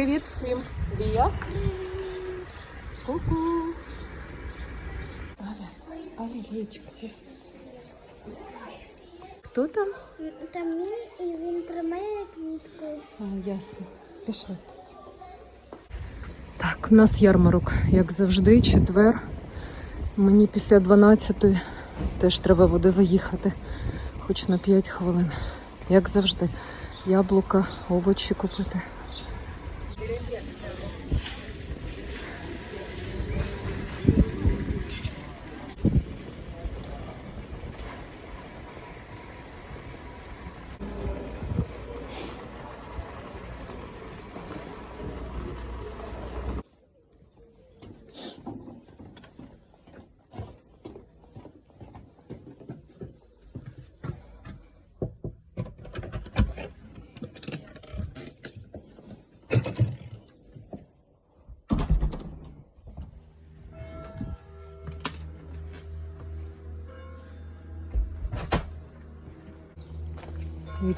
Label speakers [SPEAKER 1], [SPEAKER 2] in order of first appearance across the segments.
[SPEAKER 1] Привіт всім. Вія. Ку-ку. Аля, Аля, Лічка. Хто там?
[SPEAKER 2] Там мій і він тримає квітку.
[SPEAKER 1] А, ясно. Пішли тоді. Так, у нас ярмарок, як завжди, четвер. Мені після 12-ї теж треба буде заїхати, хоч на 5 хвилин. Як завжди, яблука, овочі купити. diferencia.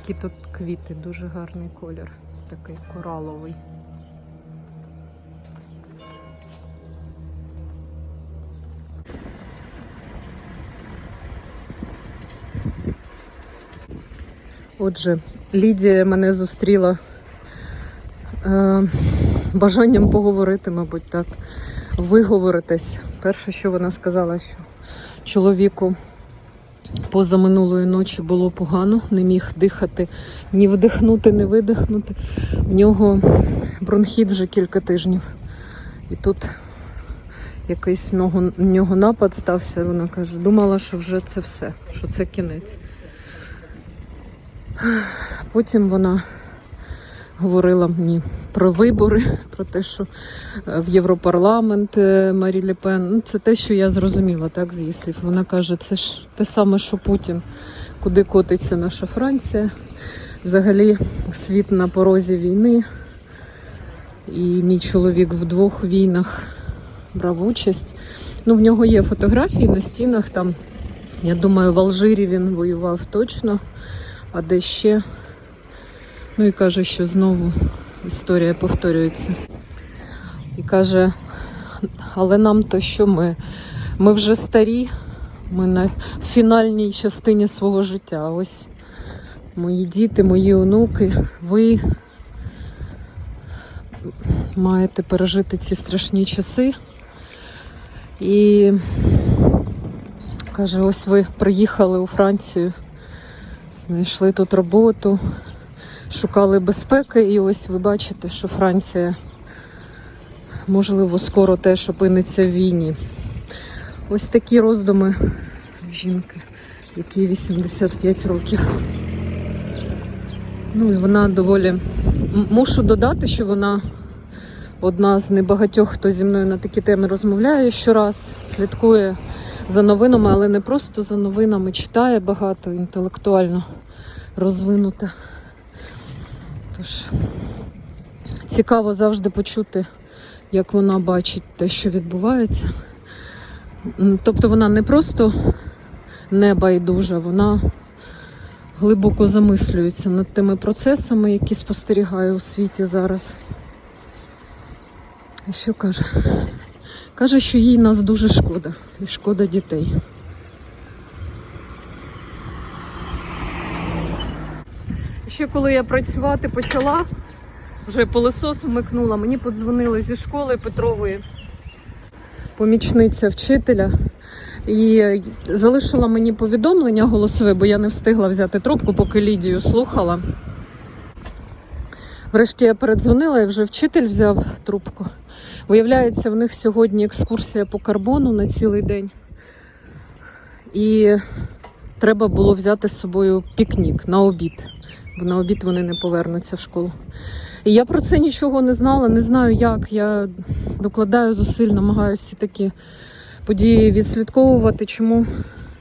[SPEAKER 1] Які тут квіти, дуже гарний колір, такий кораловий. Отже, Лідія мене зустріла е, бажанням поговорити, мабуть, так, виговоритись. Перше, що вона сказала, що чоловіку поза минулої ночі було погано, не міг дихати, ні вдихнути, ні видихнути. В нього бронхіт вже кілька тижнів. І тут якийсь в нього напад стався. Вона каже, думала, що вже це все, що це кінець. Потім вона говорила мені про вибори, про те, що е, в Європарламент е, Марі Ле Пен. Ну, це те, що я зрозуміла, так, з її слів. Вона каже, це ж те саме, що Путін, куди котиться наша Франція. Взагалі світ на порозі війни. І мій чоловік в двох війнах брав участь. Ну, в нього є фотографії на стінах. Там, я думаю, в Алжирі він воював точно, а де ще. Ну і каже, що знову історія повторюється. І каже, але нам то що ми? Ми вже старі, ми на фінальній частині свого життя. Ось мої діти, мої онуки, ви маєте пережити ці страшні часи. І каже, ось ви приїхали у Францію, знайшли тут роботу, шукали безпеки, і ось ви бачите, що Франція, можливо, скоро теж опиниться в війні. Ось такі роздуми жінки, якій 85 років. Ну і вона доволі. Мушу додати, що вона одна з небагатьох, хто зі мною на такі теми розмовляє щораз, слідкує за новинами, але не просто за новинами, читає багато, інтелектуально розвинута. Тож цікаво завжди почути, як вона бачить те, що відбувається. Тобто вона не просто не байдужа, вона глибоко замислюється над тими процесами, які спостерігає у світі зараз. Що каже? Каже, що їй нас дуже шкода, і шкода дітей. Ще коли я працювати почала, вже пилосос вмикнула, мені подзвонили зі школи Петрової, помічниця вчителя, і залишила мені повідомлення голосове, бо я не встигла взяти трубку, поки Лідію слухала. Врешті я передзвонила і вже вчитель взяв трубку. Виявляється, в них сьогодні екскурсія по карбону на цілий день. І треба було взяти з собою пікнік на обід, бо на обід вони не повернуться в школу. І я про це нічого не знала, не знаю як. Я докладаю зусиль, намагаюся всі такі події відслідковувати, чому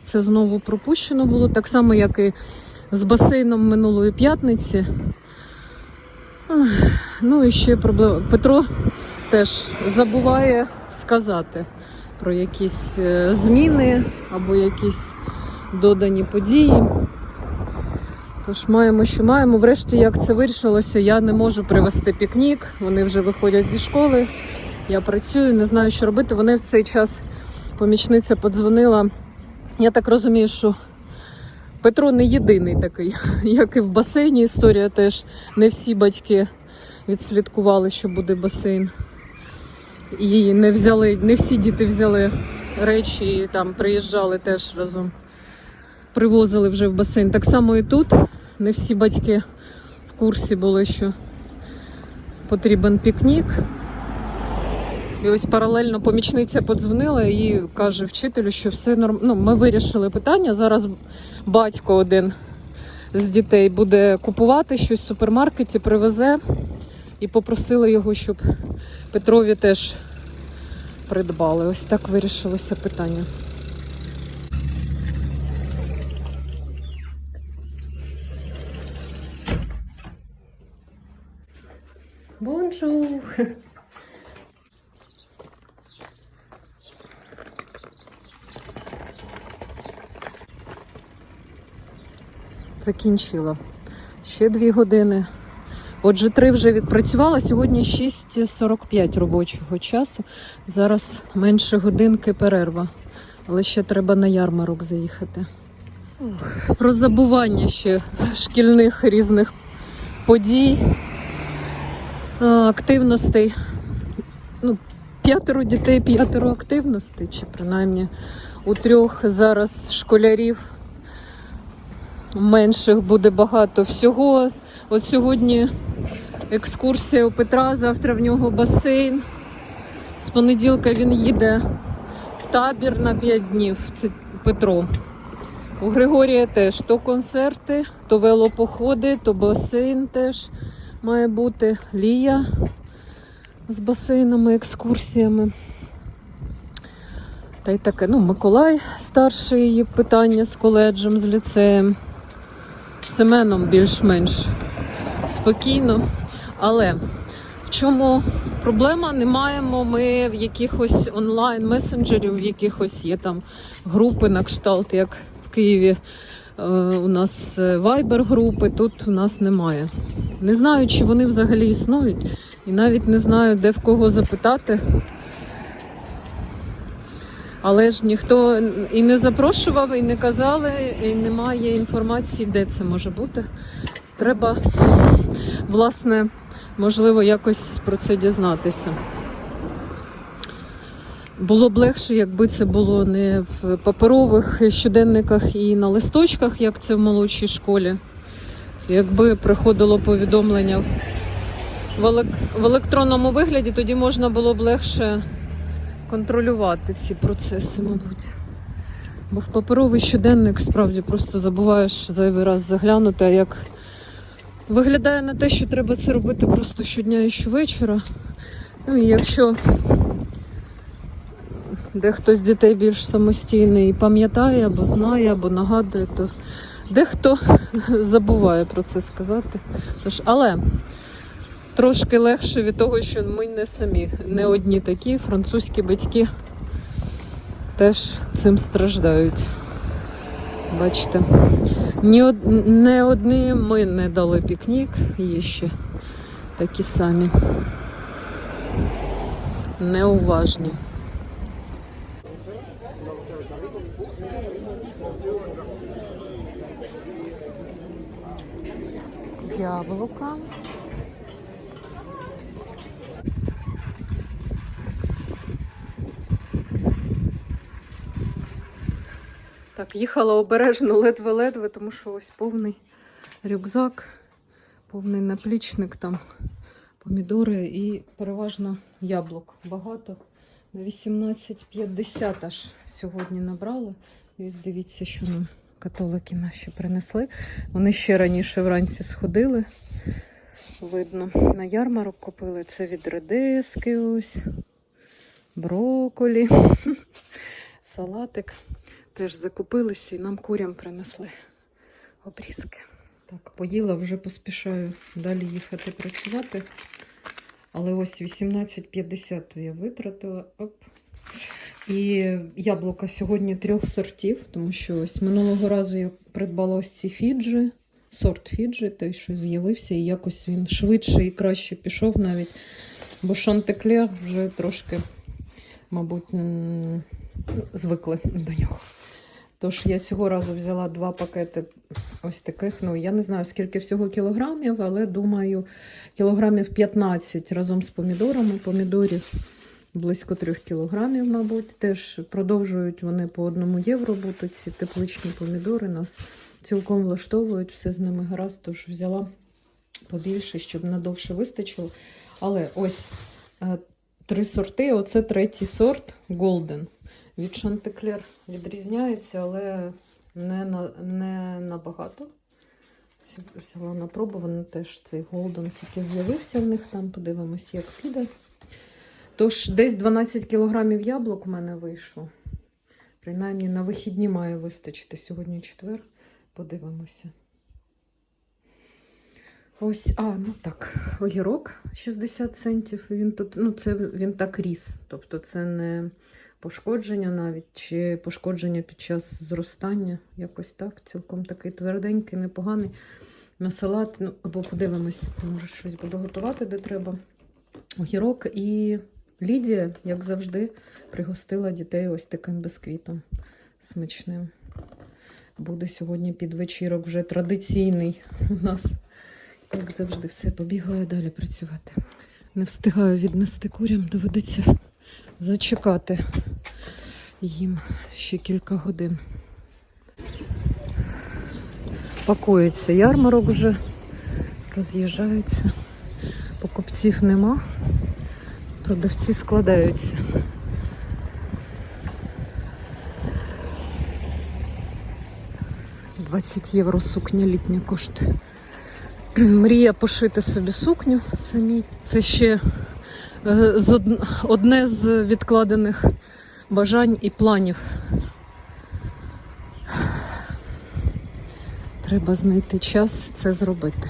[SPEAKER 1] це знову пропущено було. Так само, як і з басейном минулої п'ятниці. Ну і ще проблема. Петро теж забуває сказати про якісь е, зміни або якісь додані події. Тож маємо, що маємо. Врешті, як це вирішилося, я не можу привезти пікнік. Вони вже виходять зі школи. Я працюю, не знаю, що робити. Вони в цей час помічниця подзвонила. Я так розумію, що Петро не єдиний такий, як і в басейні. Історія теж не всі батьки відслідкували, що буде басейн. І не взяли, не всі діти взяли речі і там приїжджали теж разом. Привозили вже в басейн. Так само і тут. Не всі батьки в курсі були, що потрібен пікнік. І ось паралельно помічниця подзвонила і каже вчителю, що все норм... ну, ми вирішили питання. Зараз батько один з дітей буде купувати щось в супермаркеті, привезе і попросили його, щоб Петрові теж придбали. Ось так вирішилося питання. Бонжур! Закінчила. Ще дві години. Отже, три вже відпрацювала. Сьогодні 6.45 робочого часу. Зараз менше годинки перерва. Але ще треба на ярмарок заїхати. Про забування ще шкільних різних подій, активностей. Ну, п'ятеро дітей, п'ятеро активностей, чи принаймні у трьох зараз школярів менших буде багато всього. От сьогодні екскурсія у Петра, завтра в нього басейн. З понеділка він їде в табір на 5 днів. Це Петро. У Григорія теж то концерти, то велопоходи, то басейн теж має бути. Лія з басейнами, екскурсіями. Та й таке. Ну, Миколай старший її питання з коледжем, з ліцеєм. Семеном більш-менш спокійно. Але в чому проблема? Не маємо ми в якихось онлайн месенджерів, в якихось є там групи на кшталт, як в Києві. Е, У нас вайбер групи, тут у нас немає. Не знаю, чи вони взагалі існують, і навіть не знаю, де в кого запитати. Але ж ніхто і не запрошував, і не казали, і немає інформації, де це може бути. Треба, власне, можливо, якось про це дізнатися. Було б легше, якби це було не в паперових щоденниках і на листочках, як це в молодшій школі. Якби приходило повідомлення в елек- в електронному вигляді, тоді можна було б легше контролювати ці процеси, мабуть. Бо в паперовий щоденник справді просто забуваєш зайвий раз заглянути, а як виглядає на те, що треба це робити просто щодня і щовечора. Ну і якщо дехто з дітей більш самостійний і пам'ятає, або знає, або нагадує, то дехто забуває про це сказати. Тож, але трошки легше від того, що ми не самі, не одні такі. Французькі батьки теж цим страждають. Бачите, ні од... не одні ми не дали пікнік, є ще такі самі. Неуважні. Яблука. Так, їхала обережно ледве-ледве, тому що ось повний рюкзак, повний наплічник, там помідори і переважно яблук. Багато. На 18,50 аж сьогодні набрали. І ось дивіться, що нам католики наші принесли. Вони ще раніше вранці сходили. Видно, на ярмарок купили. Це від редиски ось, броколі, салатик. Теж закупилися і нам курям принесли обрізки. Так, поїла, вже поспішаю далі їхати працювати. Але ось 18,50 я витратила. Оп. І яблука сьогодні трьох сортів, тому що ось минулого разу я придбала ось ці фіджі сорт Фіджі, той, що з'явився, і якось він швидше і краще пішов навіть. Бо Шантеклер вже трошки, мабуть, звикли до нього. Тож я цього разу взяла два пакети ось таких. Ну, я не знаю, скільки всього кілограмів, але думаю, кілограмів 15 разом з помідорами. Помідорів близько 3 кілограмів, мабуть. Теж продовжують вони по одному євро бути. Ці тепличні помідори нас цілком влаштовують, все з ними гаразд, тож взяла побільше, щоб надовше вистачило. Але ось е, три сорти. Оце третій сорт Golden. Від Шантеклер відрізняється, але не, на, не набагато. Взяла на пробу, вони теж цей Golden тільки з'явився в них там. Подивимось, як піде. Тож, десь 12 кілограмів яблук у мене вийшло. Принаймні на вихідні має вистачити. Сьогодні четвер. Подивимося. Ось, а, ну так, огірок 60 центів. Він тут, ну, це він так ріс. Тобто це не пошкодження навіть, чи пошкодження під час зростання. Якось так. Цілком такий тверденький, непоганий. На салат, ну, або подивимось, може щось буду готувати, де треба. Огірок і Лідія, як завжди, пригостила дітей ось таким бисквітом смачним. Буде сьогодні під вечірок вже традиційний у нас. Як завжди, все, побігла далі працювати. Не встигаю віднести курям, доведеться зачекати їм ще кілька годин. Пакується ярмарок вже, роз'їжджаються. Покупців нема, продавці складаються. «20 євро сукня літня коштує. Мрія пошити собі сукню самій. Це ще е, одне з відкладених бажань і планів. Треба знайти час це зробити.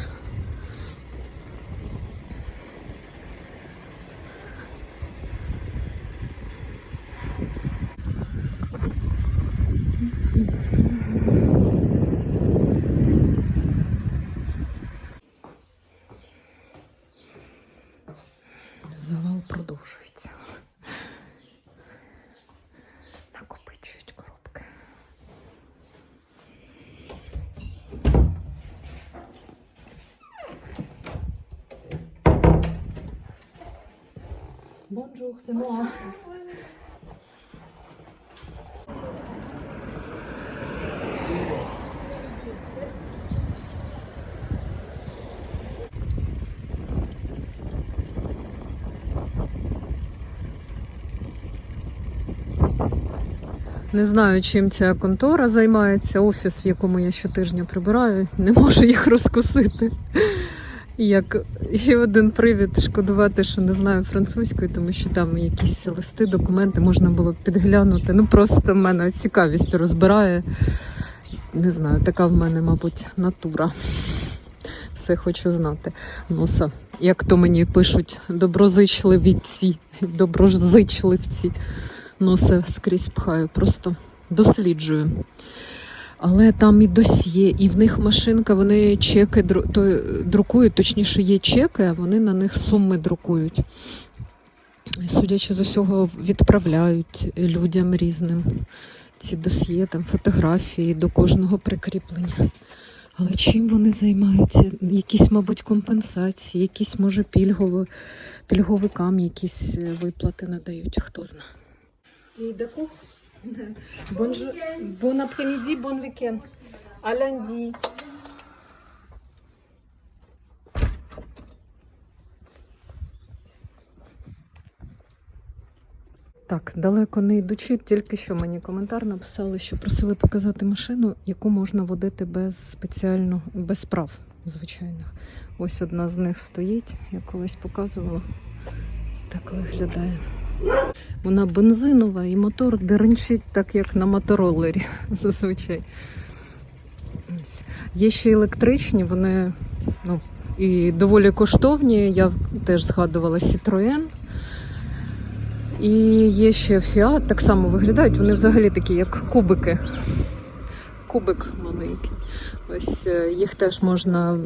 [SPEAKER 1] C'est moi. Не знаю, чим ця контора займається, офіс, в якому я щотижня прибираю, не можу їх розкусити. Як ще один привід шкодувати, що не знаю французької, тому що там якісь листи, документи можна було підглянути. Ну просто в мене цікавість розбирає. Не знаю, така в мене, мабуть, натура. Все хочу знати. Носа, як то мені пишуть, доброзичливіці, доброзичливці. Носа скрізь пхаю, просто досліджую. Але там і досьє, і в них машинка, вони чеки то, друкують, точніше, є чеки, а вони на них суми друкують. Судячи з усього, відправляють людям різним ці досьє, там фотографії до кожного прикріплення. Але чим вони займаються? Якісь, мабуть, компенсації, якісь, може, пільгові, пільговикам якісь е, виплати надають, хто знає. Et d'accord Bonjour. Bon après-midi, bon week-end. À lundi. Так, далеко не йдучи, тільки що мені коментар написали, що просили показати машину, яку можна водити без спеціально, без прав звичайних. Ось одна з них стоїть, я колись показувала. Ось так виглядає. Вона бензинова і мотор деренчить так, як на мотороллері зазвичай. Є ще електричні, вони ну, і доволі коштовні. Я теж згадувала Citroën. І є ще Fiat, так само виглядають. Вони взагалі такі, як кубики. кубик маленький. Ось е, їх теж можна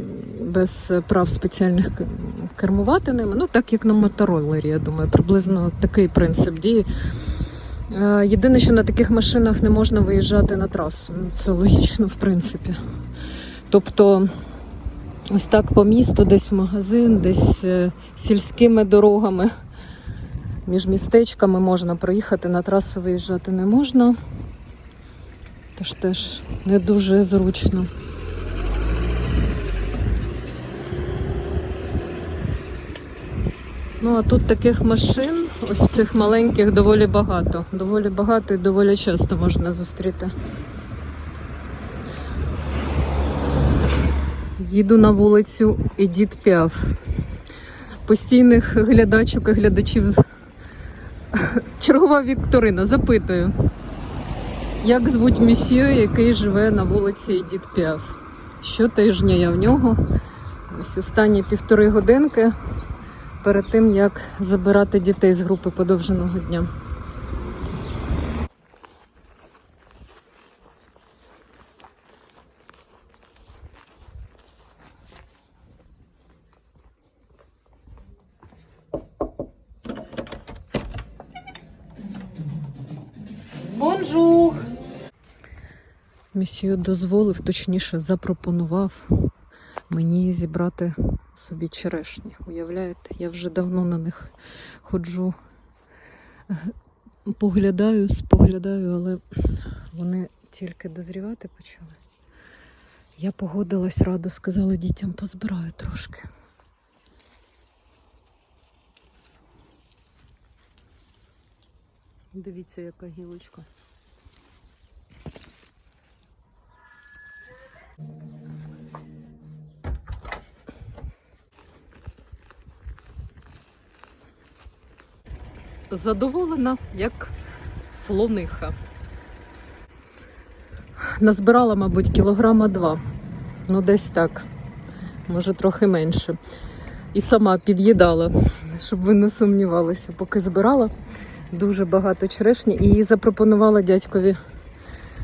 [SPEAKER 1] без прав спеціальних кермувати ними. Ну, так як на мотороллері, я думаю, приблизно такий принцип дії. Е, Єдине, що на таких машинах не можна виїжджати на трасу. Ну, Це логічно, в принципі. Тобто, ось так по місту, десь в магазин, десь е, сільськими дорогами, між містечками можна проїхати, на трасу виїжджати не можна. Тож теж не дуже зручно. Ну, а тут таких машин, ось цих маленьких, доволі багато. Доволі багато і доволі часто можна зустріти. Їду на вулицю Едіт Піаф. Постійних глядачок і глядачів. Чергова Вікторина, запитую. Як звуть місьє, який живе на вулиці Едіт Піаф? Щотижня я в нього. Ось останні півтори годинки перед тим, як забирати дітей з групи подовженого дня. Бонжур! Місію дозволив, точніше запропонував мені зібрати собі черешні. Уявляєте, я вже давно на них ходжу, поглядаю, споглядаю, але вони тільки дозрівати почали. Я погодилась радо, сказала дітям, позбираю трошки. Дивіться, яка гілочка. Задоволена, як слониха. Назбирала, мабуть, кілограма два. Ну, десь так. Може, трохи менше. І сама під'їдала, щоб ви не сумнівалися, поки збирала дуже багато черешні і запропонувала дядькові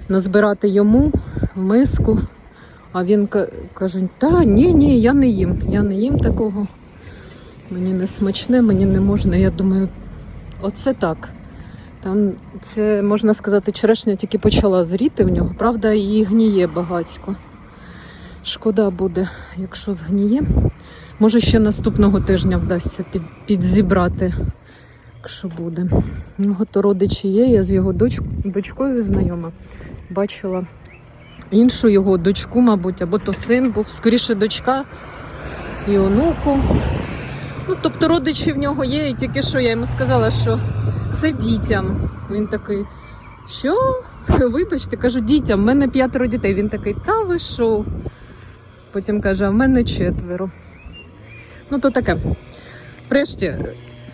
[SPEAKER 1] назбирати йому миску. А він каже: та ні, ні, я не їм. Я не їм такого. Мені не смачне, мені не можна. Я думаю, оце так. Там це можна сказати, черешня тільки почала зріти в нього. Правда, і гніє багатько. Шкода буде, якщо згніє. Може, ще наступного тижня вдасться під, підзібрати, якщо буде. У нього то родичі є, я з його доч... дочкою знайома. Бачила іншу його дочку, мабуть, або то син був, скоріше дочка і онуку. Ну, тобто родичі в нього є, і тільки що я йому сказала, що це дітям. Він такий, що? Вибачте, кажу, дітям, в мене п'ятеро дітей. Він такий, та ви що? Потім каже, а в мене четверо. Ну, то таке. Врешті,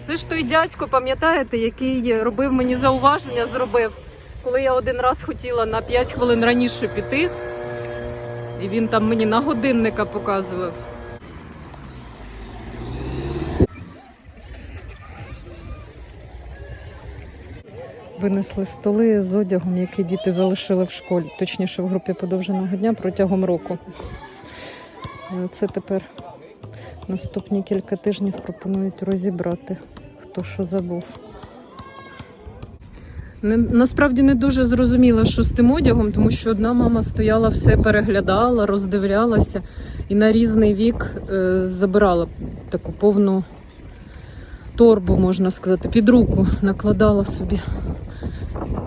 [SPEAKER 1] це ж той дядько, пам'ятаєте, який робив мені зауваження, зробив, коли я один раз хотіла на 5 хвилин раніше піти, і він там мені на годинника показував. Винесли столи з одягом, який діти залишили в школі, точніше в групі подовженого дня протягом року. Це тепер наступні кілька тижнів пропонують розібрати, хто що забув. Насправді не дуже зрозуміла, що з тим одягом, тому що одна мама стояла, все переглядала, роздивлялася і на різний вік е, забирала таку повну торбу, можна сказати, під руку накладала собі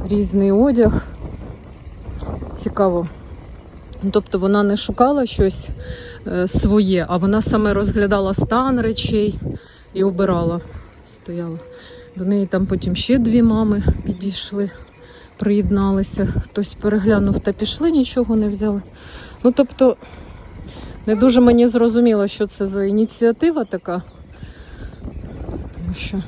[SPEAKER 1] різний одяг. Цікаво. Тобто вона не шукала щось е, своє, а вона саме розглядала стан речей і обирала. Стояла. До неї там потім ще дві мами підійшли, приєдналися. Хтось переглянув та пішли, нічого не взяли. Ну, тобто, не дуже мені зрозуміло, що це за ініціатива така. Тому що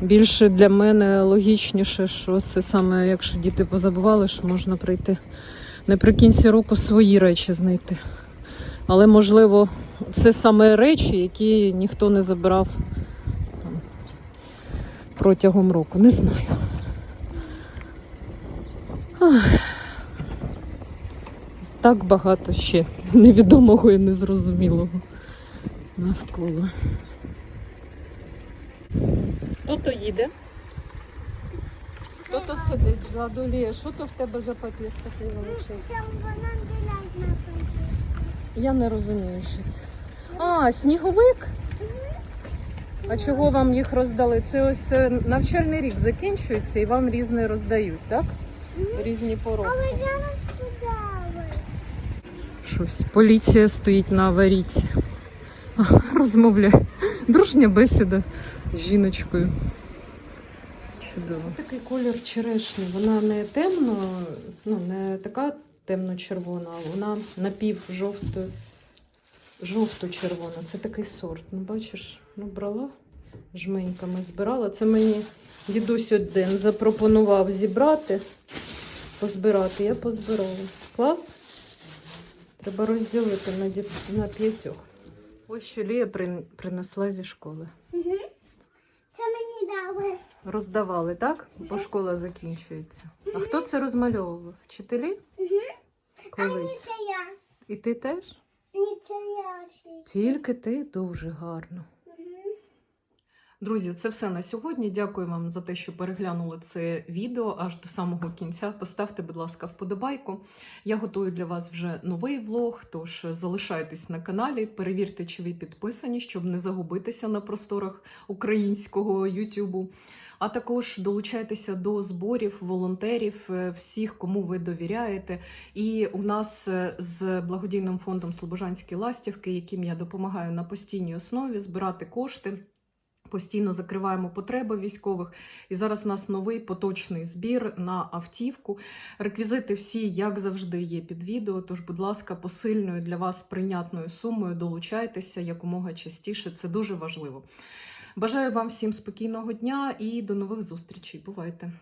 [SPEAKER 1] більше для мене логічніше, що це саме, якщо діти позабували, що можна прийти наприкінці року свої речі знайти. Але можливо, це саме речі, які ніхто не забирав там, протягом року. Не знаю. Ах. так багато ще невідомого і незрозумілого навколо. Хто то їде? Хто то сидить ззаду Лія? Що то в тебе за папір такий величезний?
[SPEAKER 2] Це
[SPEAKER 1] Я не розумію, що це. А, сніговик? А чого вам їх роздали? Це ось це навчальний рік закінчується і вам різне роздають, так? Різні поробки.
[SPEAKER 2] Але.
[SPEAKER 1] Щось. Поліція стоїть на аварійці. Розмовляє. Дружня бесіда жіночкою. Чудово. Такий колір черешні. Вона не темно, ну не така темно-червона, а вона напів жовто жовто-червона. Це такий сорт. Ну, бачиш, ну брала жменьками збирала. Це мені дідусь один запропонував зібрати, позбирати. Я позбирала. Клас? Треба розділити на, на п'ятьох. Ось що Лія прин- принесла зі школи.
[SPEAKER 2] Угу. Це мені дали.
[SPEAKER 1] Роздавали, так? Бо школа закінчується. А хто це розмальовував? Вчителі?
[SPEAKER 2] А це я.
[SPEAKER 1] І ти теж?
[SPEAKER 2] Ні, це я.
[SPEAKER 1] Тільки ти дуже гарно. Друзі, це все на сьогодні. Дякую вам за те, що переглянули це відео аж до самого кінця. Поставте, будь ласка, вподобайку. Я готую для вас вже новий влог, тож залишайтесь на каналі, перевірте, чи ви підписані, щоб не загубитися на просторах українського Ютубу. А також долучайтеся до зборів волонтерів, е, всіх, кому ви довіряєте. І у нас е, з благодійним фондом Слобожанські ластівки, яким я допомагаю на постійній основі збирати кошти. Постійно закриваємо потреби військових. І зараз у нас новий поточний збір на автівку. Реквізити всі, як завжди, є під відео. Тож, будь ласка, посильною для вас прийнятною сумою долучайтеся якомога частіше. Це дуже важливо. Бажаю вам всім спокійного дня і до нових зустрічей. Бувайте!